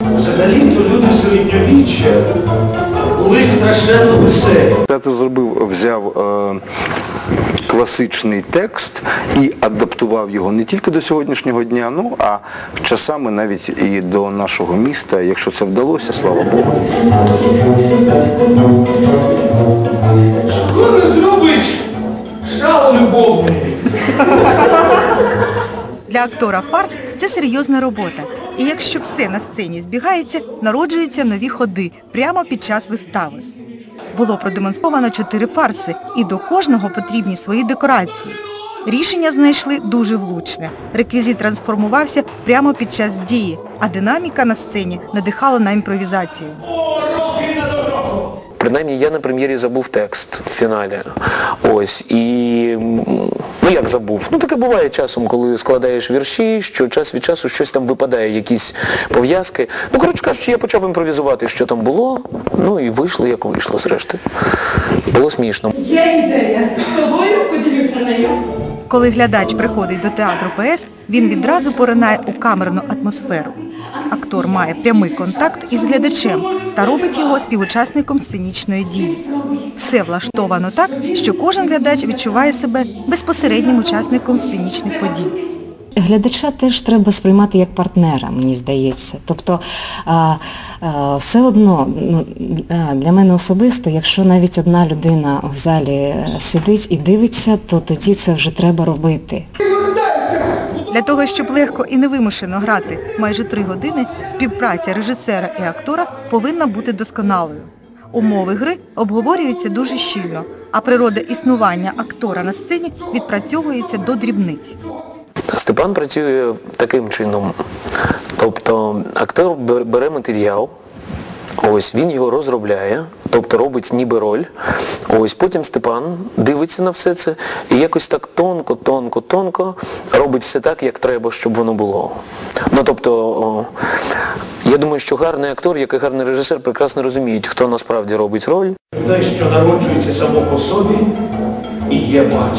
Взагалі-то люди середньовіччя були страшенно веселі. Театр зробив, взяв е, класичний текст і адаптував його не тільки до сьогоднішнього дня, ну а часами навіть і до нашого міста. Якщо це вдалося, слава Богу. Скоро зробить шал любовний. Для актора фарс це серйозна робота. І якщо все на сцені збігається, народжуються нові ходи прямо під час вистави. Було продемонстровано чотири фарси, і до кожного потрібні свої декорації. Рішення знайшли дуже влучне. Реквізит трансформувався прямо під час дії, а динаміка на сцені надихала на імпровізацію. Принаймні я на прем'єрі забув текст в фіналі. Ось. І забув? Ну таке буває часом, коли складаєш вірші, що час від часу щось там випадає, якісь пов'язки. Ну, коротше кажучи, я почав імпровізувати, що там було, ну і вийшло, як вийшло, зрештою. Було смішно. Є ідея. З тобою поділюся нею. Коли глядач приходить до театру ПС, він відразу поринає у камерну атмосферу. Актор має прямий контакт із глядачем та робить його співучасником сценічної дії. Все влаштовано так, що кожен глядач відчуває себе безпосереднім учасником сценічних подій. Глядача теж треба сприймати як партнера, мені здається. Тобто все одно ну, для мене особисто, якщо навіть одна людина в залі сидить і дивиться, то тоді це вже треба робити. Для того, щоб легко і невимушено грати майже три години, співпраця режисера і актора повинна бути досконалою. Умови гри обговорюються дуже щільно, а природа існування актора на сцені відпрацьовується до дрібниць. Степан працює таким чином. Тобто актор бере матеріал, ось він його розробляє, тобто робить ніби роль. Ось потім Степан дивиться на все це і якось так тонко, тонко, тонко робить все так, як треба, щоб воно було. Ну тобто, я думаю, що гарний актор, як і гарний режисер, прекрасно розуміють, хто насправді робить роль. Те, що народжується само по собі, і є вальс.